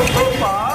Opa!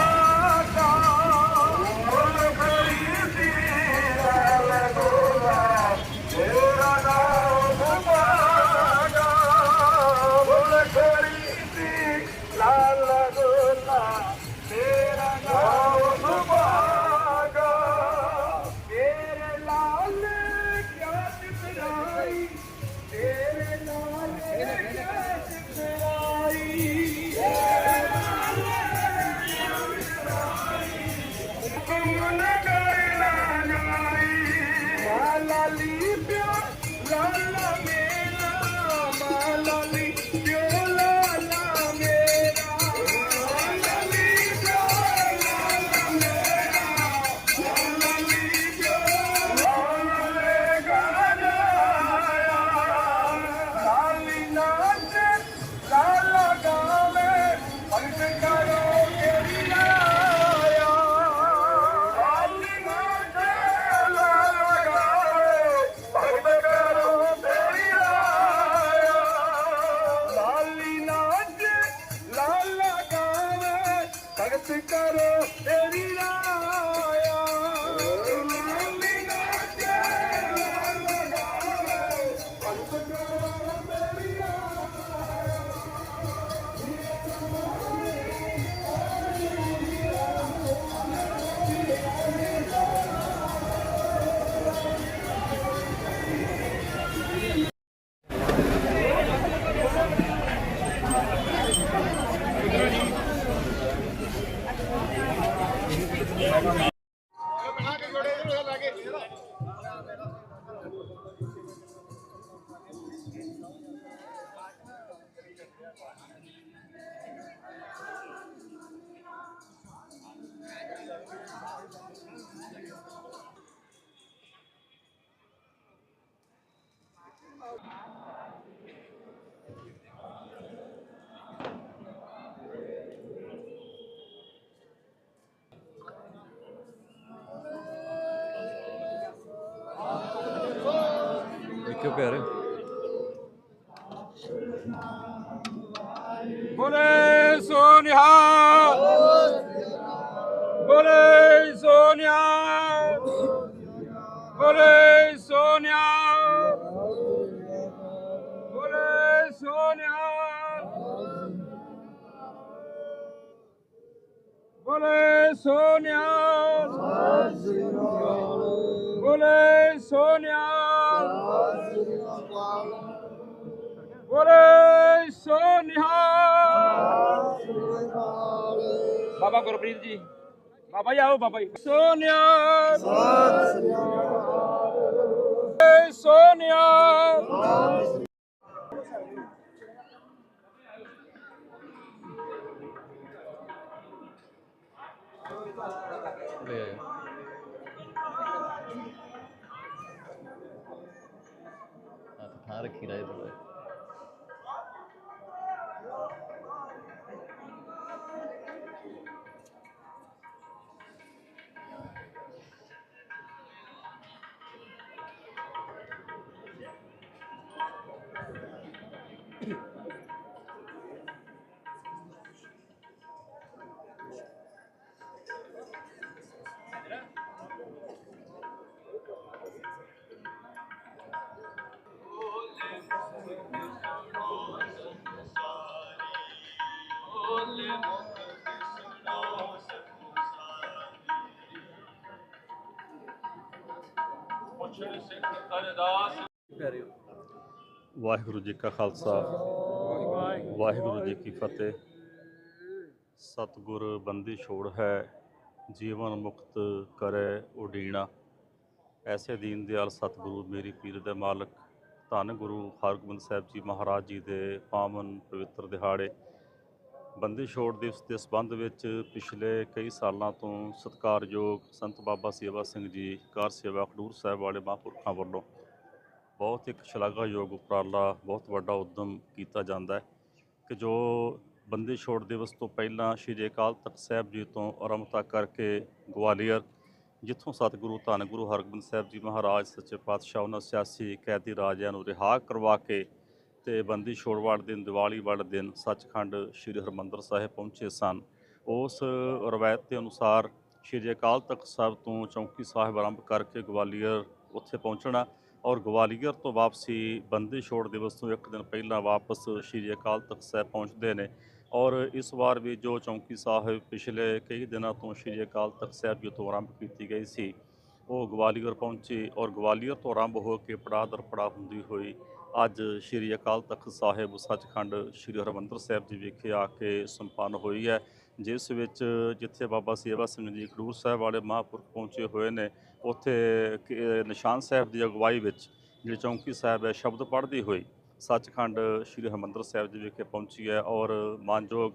ਦੇਖਿਓ ਪਿਆਰੇ ਬੋਲੇ ਸੋਨਿਹਾ ਬੋਲੇ ਸੋਨਿਹਾ ਬੋਲੇ ਬੋਲੇ ਸੋਨਿਹਾ ਬੋਲੇ ਸੋਨਿਹਾ ਬੋਲੇ ਸੋਨਿਹਾ ਬਾਬਾ ਗੁਰਪ੍ਰੀਤ ਜੀ, ਬਾਬਾ ਜੀ ਆਓ ਬਾਬਾ ਜੀ। ਸੋਨਿਆ। ਬੋਲੇ ਹੱਥ ਥਾਂ ਰੱਖੀ ਰਾਏ ਥੋੜਾ ਵਾਹਿਗੁਰੂ ਜੀ ਕਾ ਖਾਲਸਾ, ਵਾਹਿਗੁਰੂ ਜੀ ਕੀ ਫਤਿਹ। ਸਤਿਗੁਰ ਬੰਦੀ ਛੋੜ ਹੈ, ਜੀਵਨ ਮੁਕਤ ਕਰੇ ਉਡੀਣਾ। ਐਸੇ ਦੀਨ ਦਿਆਲ ਸਤਿਗੁਰੂ ਮੇਰੀ ਪੀਰ ਦੇ ਮਾਲਕ, ਧੰਨ ਗੁਰੂ ਹਰਗੋਬਿੰਦ ਸਾਹਿਬ ਜੀ ਮਹਾਰਾਜ ਜੀ ਦੇ ਪਾਵਨ ਪਵਿੱਤਰ ਦਿਹਾੜੇ। ਬੰਦੀ ਛੋੜ ਦਿਵਸ ਦੇ ਸੰਬੰਧ ਵਿੱਚ ਪਿਛਲੇ ਕਈ ਸਾਲਾਂ ਤੋਂ ਸਤਿਕਾਰਯੋਗ ਸੰਤ ਬਾਬਾ ਸੇਵਾ ਸਿੰਘ ਜੀ, ਕਾਰ ਸੇਵਾ ਖਡੂਰ ਸਾਹਿਬ ਵਾਲੇ ਮਹਾਂਪੁਰਖਾਂ ਵੱਲੋਂ ਬਹੁਤ ਇੱਕ ਸ਼ਲਾਘਾਯੋਗ ਉਪਰਾਲਾ, ਬਹੁਤ ਵੱਡਾ ਉਦਮ ਕੀਤਾ ਜਾਂਦਾ ਹੈ ਕਿ ਜੋ ਬੰਦੀ ਛੋੜ ਦਿਵਸ ਤੋਂ ਪਹਿਲਾਂ ਸ਼੍ਰੀ ਅਕਾਲ ਤਖਤ ਸਾਹਿਬ ਜੀ ਤੋਂ ਆਰੰਭਤਾ ਕਰਕੇ ਗਵਾਲੀਅਰ, ਜਿੱਥੋਂ ਸਤਿਗੁਰੂ ਧੰਨ ਗੁਰੂ ਹਰਗੋਬਿੰਦ ਸਾਹਿਬ ਜੀ ਮਹਾਰਾਜ, ਸੱਚੇ ਪਾਤਸ਼ਾਹ, ਉਹਨਾਂ ਸਿਆਸੀ ਕੈਦੀ ਰਾਜਿਆਂ ਨੂੰ ਰਿਹਾ ਕਰਵਾ ਕੇ ਤੇ ਬੰਦੀ ਛੋੜ ਵਾਲੇ ਦਿਨ, ਦੀਵਾਲੀ ਵਾਲੇ ਦਿਨ ਸੱਚਖੰਡ ਸ੍ਰੀ ਹਰਮੰਦਰ ਸਾਹਿਬ ਪਹੁੰਚੇ ਸਨ। ਉਸ ਰਵਾਇਤ ਦੇ ਅਨੁਸਾਰ ਸ਼੍ਰੀ ਅਕਾਲ ਤਖਤ ਸਾਹਿਬ ਤੋਂ ਚੌਂਕੀ ਸਾਹਿਬ ਆਰੰਭ ਕਰਕੇ ਗਵਾਲੀਅਰ ਉੱਥੇ ਪਹੁੰਚਣਾ ਔਰ ਗਵਾਲੀਅਰ ਤੋਂ ਵਾਪਸੀ ਬੰਦੀ ਛੋੜ ਦਿਵਸ ਤੋਂ ਇੱਕ ਦਿਨ ਪਹਿਲਾਂ ਵਾਪਸ ਸ਼੍ਰੀ ਅਕਾਲ ਤਖਤ ਸਾਹਿਬ ਪਹੁੰਚਦੇ ਨੇ ਔਰ ਇਸ ਵਾਰ ਵੀ ਜੋ ਚੌਂਕੀ ਸਾਹਿਬ ਪਿਛਲੇ ਕਈ ਦਿਨਾਂ ਤੋਂ ਸ਼੍ਰੀ ਅਕਾਲ ਤਖਤ ਸਾਹਿਬ ਜੀ ਤੋਂ ਆਰੰਭ ਕੀਤੀ ਗਈ ਸੀ, ਉਹ ਗਵਾਲੀਅਰ ਪਹੁੰਚੀ ਔਰ ਗਵਾਲੀਅਰ ਤੋਂ ਆਰੰਭ ਹੋ ਕੇ ਪੜਾਅ ਦਰ ਪੜਾਅ ਹੁੰਦੀ ਹੋਈ ਅੱਜ ਸ਼੍ਰੀ ਅਕਾਲ ਤਖਤ ਸਾਹਿਬ ਸੱਚਖੰਡ ਸ਼੍ਰੀ ਹਰਿਮੰਦਰ ਸਾਹਿਬ ਜੀ ਵਿਖੇ ਆ ਕੇ ਸੰਪੰਨ ਹੋਈ ਹੈ, ਜਿਸ ਵਿੱਚ ਜਿੱਥੇ ਬਾਬਾ ਸੇਵਾ ਸਿੰਘ ਜੀ ਖਡੂਰ ਸਾਹਿਬ ਵਾਲੇ ਮਹਾਂਪੁਰਖ ਪਹੁੰਚੇ ਹੋਏ ਨੇ, ਉੱਥੇ ਕਿ- ਨਿਸ਼ਾਨ ਸਾਹਿਬ ਦੀ ਅਗਵਾਈ ਵਿੱਚ ਜਿਹੜੀ ਚੌਂਕੀ ਸਾਹਿਬ ਹੈ, ਸ਼ਬਦ ਪੜ੍ਹਦੀ ਹੋਈ ਸੱਚਖੰਡ ਸ਼੍ਰੀ ਹਰਿਮੰਦਰ ਸਾਹਿਬ ਜੀ ਵਿਖੇ ਪਹੁੰਚੀ ਹੈ ਔਰ ਮਾਨਯੋਗ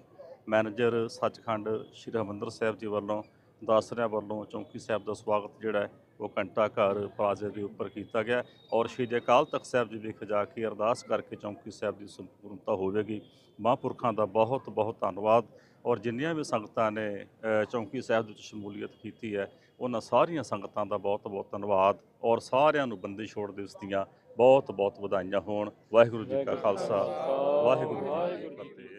ਮੈਨੇਜਰ ਸੱਚਖੰਡ ਸ਼੍ਰੀ ਹਰਿਮੰਦਰ ਸਾਹਿਬ ਜੀ ਵੱਲੋਂ, ਦਾਸਰਿਆਂ ਵੱਲੋਂ ਚੌਂਕੀ ਸਾਹਿਬ ਦਾ ਸਵਾਗਤ ਜਿਹੜਾ ਹੈ ਉਹ ਘੰਟਾ ਘਰ ਪਲਾਜ਼ੇ ਦੇ ਉੱਪਰ ਕੀਤਾ ਗਿਆ ਔਰ ਸ਼੍ਰੀ ਅਕਾਲ ਤਖਤ ਸਾਹਿਬ ਜੀ ਵਿਖੇ ਜਾ ਕੇ ਅਰਦਾਸ ਕਰਕੇ ਚੌਂਕੀ ਸਾਹਿਬ ਦੀ ਸੰਪੂਰਨਤਾ ਹੋਵੇਗੀ। ਮਹਾਂਪੁਰਖਾਂ ਦਾ ਬਹੁਤ ਬਹੁਤ ਧੰਨਵਾਦ ਔਰ ਜਿੰਨੀਆਂ ਵੀ ਸੰਗਤਾਂ ਨੇ ਚੌਂਕੀ ਸਾਹਿਬ ਵਿੱਚ ਸ਼ਮੂਲੀਅਤ ਕੀਤੀ ਹੈ, ਉਹਨਾਂ ਸਾਰੀਆਂ ਸੰਗਤਾਂ ਦਾ ਬਹੁਤ ਬਹੁਤ ਧੰਨਵਾਦ ਔਰ ਸਾਰਿਆਂ ਨੂੰ ਬੰਦੀ ਛੋੜ ਦਿਵਸ ਦੀਆਂ ਬਹੁਤ ਬਹੁਤ ਵਧਾਈਆਂ ਹੋਣ। ਵਾਹਿਗੁਰੂ ਜੀ ਕਾ ਖਾਲਸਾ, ਵਾਹਿਗੁਰੂ ਜੀ ਕੀ ਫਤਿਹ।